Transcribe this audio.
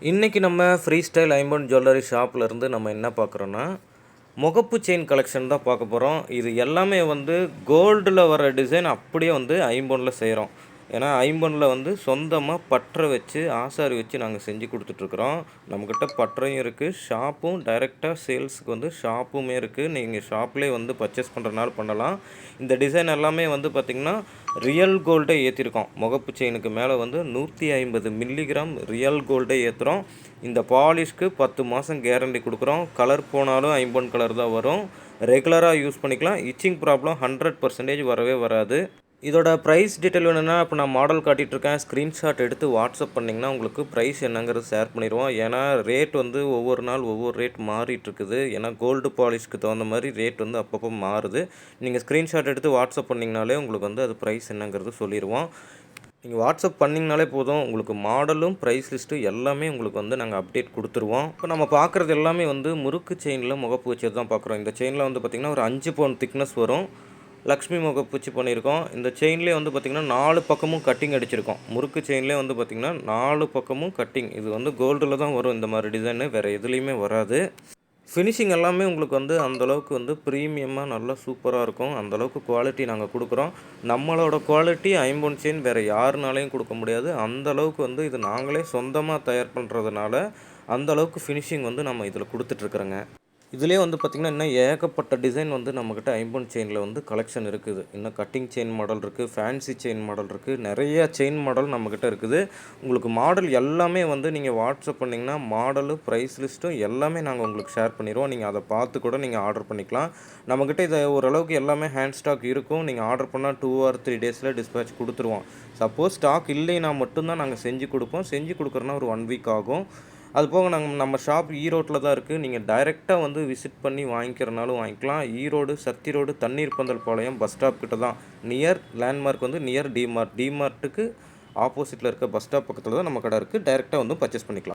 இன்றைக்கி நம்ம free style ஐம்பன் ஜுவல்லரி ஷாப்லேருந்து நம்ம என்ன பார்க்குறோன்னா முகப்பு செயின் கலெக்ஷன் தான் பார்க்க போகிறோம் இது எல்லாமே வந்து கோல்டில் வர டிசைன் அப்படியே வந்து ஐம்பொனில் செய்கிறோம் ஏன்னா ஐம்பனில் வந்து சொந்தமாக பட்டறை வச்சு ஆசாரி வச்சு நாங்கள் செஞ்சு கொடுத்துட்ருக்குறோம். நம்மக்கிட்ட பற்றையும் இருக்குது ஷாப்பும் டைரெக்டாக சேல்ஸுக்கு வந்து ஷாப்புமே இருக்குது நீங்கள் ஷாப்லேயே வந்து பர்ச்சேஸ் பண்ணுறனால பண்ணலாம். இந்த டிசைன் எல்லாமே வந்து பார்த்திங்கன்னா ரியல் கோல்டே ஏற்றிருக்கோம் முகப்பு செயினுக்கு மேலே வந்து நூற்றி ஐம்பது மில்லிகிராம் ரியல் கோல்டே ஏற்றுறோம் இந்த பாலிஷ்க்கு பத்து மாதம் கேரண்டி கொடுக்குறோம். கலர் போனாலும் ஐம்பன் கலர் தான் வரும். ரெகுலராக யூஸ் பண்ணிக்கலாம். இச்சிங் ப்ராப்ளம் ஹண்ட்ரட் பர்சன்டேஜ் வரவே வராது. இதோட ப்ரைஸ் டீட்டெயில் வேணும்னா இப்போ நான் மாடல் காட்டிகிட்ருக்கேன் ஸ்க்ரீன்ஷாட் எடுத்து வாட்ஸ்அப் பண்ணிங்கன்னா உங்களுக்கு ப்ரைஸ் என்னங்கிறது ஷேர் பண்ணிடுவோம். ஏன்னா ரேட் வந்து ஒவ்வொரு நாள் ஒவ்வொரு ரேட் மாறிட்டுருக்குது. ஏன்னா கோல்டு பாலிஷ்க்கு தகுந்த மாதிரி ரேட் வந்து அப்பப்போ மாறுது. நீங்கள் ஸ்க்ரீன்ஷாட் எடுத்து வாட்ஸ்அப் பண்ணிங்கனாலே உங்களுக்கு வந்து அது ப்ரைஸ் என்னங்கிறது சொல்லிடுவோம். நீங்கள் வாட்ஸ்அப் பண்ணிங்கனாலே போதும். உங்களுக்கு மாடலும் ப்ரைஸ் லிஸ்ட்டு எல்லாமே உங்களுக்கு வந்து நாங்கள் அப்டேட் கொடுத்துருவோம். இப்போ நம்ம பார்க்குறது எல்லாமே வந்து முறுக்கு செயினில் முகப்பு வச்சது தான் பார்க்குறோம் இந்த செயினில் வந்து பார்த்திங்கன்னா ஒரு அஞ்சு பவுன் திக்னஸ் வரும். லக்ஷ்மி முகப்பூச்சி பண்ணியிருக்கோம். இந்த செயின்லேயே வந்து பார்த்திங்கன்னா நாலு பக்கமும் கட்டிங் அடிச்சிருக்கோம். முறுக்கு செயின்லேயே வந்து பார்த்திங்கன்னா நாலு பக்கமும் கட்டிங். இது வந்து கோல்டில் தான் வரும் இந்த மாதிரி டிசைனு. வேறு எதுலேயுமே வராது. ஃபினிஷிங் எல்லாமே உங்களுக்கு வந்து அந்தளவுக்கு வந்து ப்ரீமியமாக நல்லா சூப்பராக இருக்கும். அந்தளவுக்கு குவாலிட்டி நாங்கள் கொடுக்குறோம். நம்மளோட குவாலிட்டி ஐம்பொன் செயின் வேறு யாருனாலையும் கொடுக்க முடியாது. அந்தளவுக்கு வந்து இது நாங்களே சொந்தமாக தயார் பண்ணுறதுனால அந்தளவுக்கு ஃபினிஷிங் வந்து நம்ம இதில் கொடுத்துட்ருக்குறோங்க இதுலேயே வந்து பார்த்திங்கன்னா இன்னும் ஏகப்பட்ட டிசைன் வந்து நம்மக்கிட்ட ஐம்பன் செயினில் வந்து கலெக்ஷன் இருக்குது. இன்னும் கட்டிங் செயின் மாடல் இருக்குது ஃபேன்சி செயின் மாடல் இருக்குது நிறைய செயின் மாடல் நம்மக்கிட்ட இருக்குது. உங்களுக்கு மாடல் எல்லாமே வந்து நீங்கள் வாட்ஸ்அப் பண்ணிங்கன்னா மாடலு ப்ரைஸ் லிஸ்ட்டும் எல்லாமே நாங்கள் உங்களுக்கு ஷேர் பண்ணிடுவோம். நீங்கள் அதை பார்த்து கூட நீங்கள் ஆர்டர் பண்ணிக்கலாம். நம்மக்கிட்ட இதை ஓரளவுக்கு எல்லாமே ஹேண்ட் ஸ்டாக் இருக்கும். நீங்கள் ஆர்டர் பண்ணால் டூ ஆர் த்ரீ டேஸில் டிஸ்பேச் கொடுத்துருவோம். சப்போஸ் ஸ்டாக் இல்லைன்னா மட்டும்தான் நாங்கள் செஞ்சு கொடுப்போம். செஞ்சு கொடுக்குறோன்னா ஒரு ஒன் வீக் ஆகும். அது போக நாங்கள் நம்ம ஷாப் ஈரோட்டில் தான் இருக்குது நீங்கள் டைரெக்டாக வந்து விசிட் பண்ணி வாங்கிக்கிறனாலும் வாங்கிக்கலாம். ஈரோடு சத்தி ரோடு தண்ணீர் பந்தல் பாளையம் பஸ் ஸ்டாப் கிட்ட தான். நியர் லேண்ட்மார்க் வந்து நியர் டிமார்ட் டிமார்ட்டுக்கு ஆப்போசிட்டில் இருக்க பஸ் ஸ்டாப் பக்கத்தில் தான் நம்ம கடை இருக்குது டைரெக்டாக வந்து பர்ச்சேஸ் பண்ணிக்கலாம்.